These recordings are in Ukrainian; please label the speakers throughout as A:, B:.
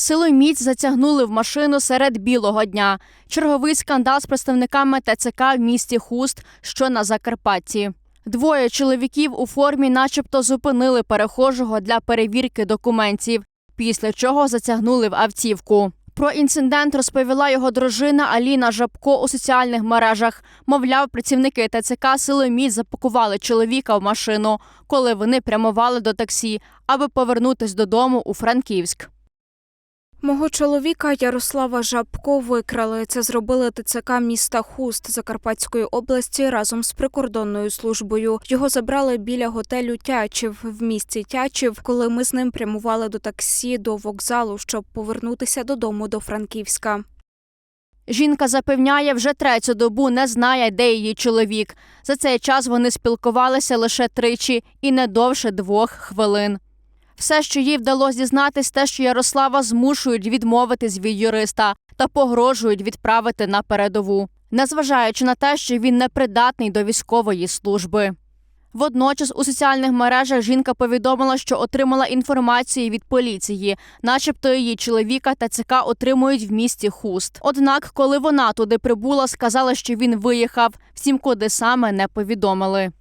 A: Силою міць затягнули в машину серед білого дня. Черговий скандал з представниками ТЦК в місті Хуст, що на Закарпатті. Двоє чоловіків у формі, начебто, зупинили перехожого для перевірки документів, після чого затягнули в автівку. Про інцидент розповіла його дружина Аліна Жабко у соціальних мережах. Мовляв, працівники ТЦК силоміць запакували чоловіка в машину, коли вони прямували до таксі, аби повернутись додому у Франківськ.
B: Мого чоловіка Ярослава Жабко викрали. Це зробили ТЦК міста Хуст Закарпатської області разом з прикордонною службою. Його забрали біля готелю Тячів в місті Тячів, коли ми з ним прямували до таксі до вокзалу, щоб повернутися додому до Франківська.
A: Жінка запевняє, вже третю добу не знає, де її чоловік. За цей час вони спілкувалися лише тричі і не довше двох хвилин. Все, що їй вдалося дізнатись, те, що Ярослава змушують відмовитись від юриста та погрожують відправити на передову, незважаючи на те, що він непридатний до військової служби. Водночас у соціальних мережах жінка повідомила, що отримала інформацію від поліції, начебто її чоловіка та ЦК отримують в місті Хуст. Однак, коли вона туди прибула, сказала, що він виїхав. Всім, куди саме не повідомили.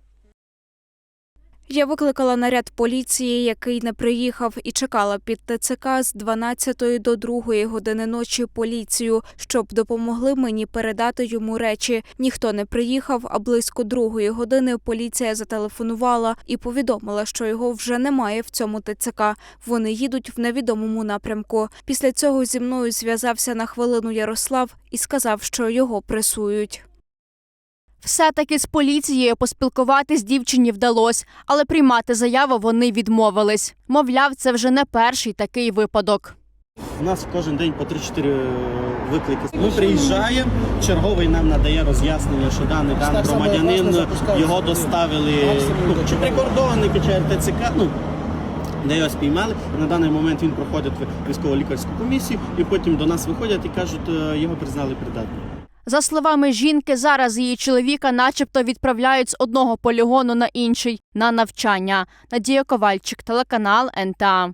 B: Я викликала наряд поліції, який не приїхав, і чекала під ТЦК з 12 до 2 години ночі поліцію, щоб допомогли мені передати йому речі. Ніхто не приїхав, а близько другої години поліція зателефонувала і повідомила, що його вже немає в цьому ТЦК. Вони їдуть в невідомому напрямку. Після цього зі мною зв'язався на хвилину Ярослав і сказав, що його пресують.
A: Все-таки з поліцією поспілкуватись дівчині вдалося, але приймати заяву вони відмовились. Мовляв, це вже не перший такий випадок.
C: У нас кожен день по 3-4 виклики. Ми приїжджаємо, черговий нам надає роз'яснення, що даний даний громадянин його доставили ну, чи прикордонники, чи РТЦК. Ну, де його спіймали. На даний момент він проходить військово-лікарську комісію, і потім до нас виходять і кажуть, е, його признали придатним.
A: За словами жінки, зараз її чоловіка, начебто, відправляють з одного полігону на інший на навчання. Надія Ковальчик, телеканал НТА.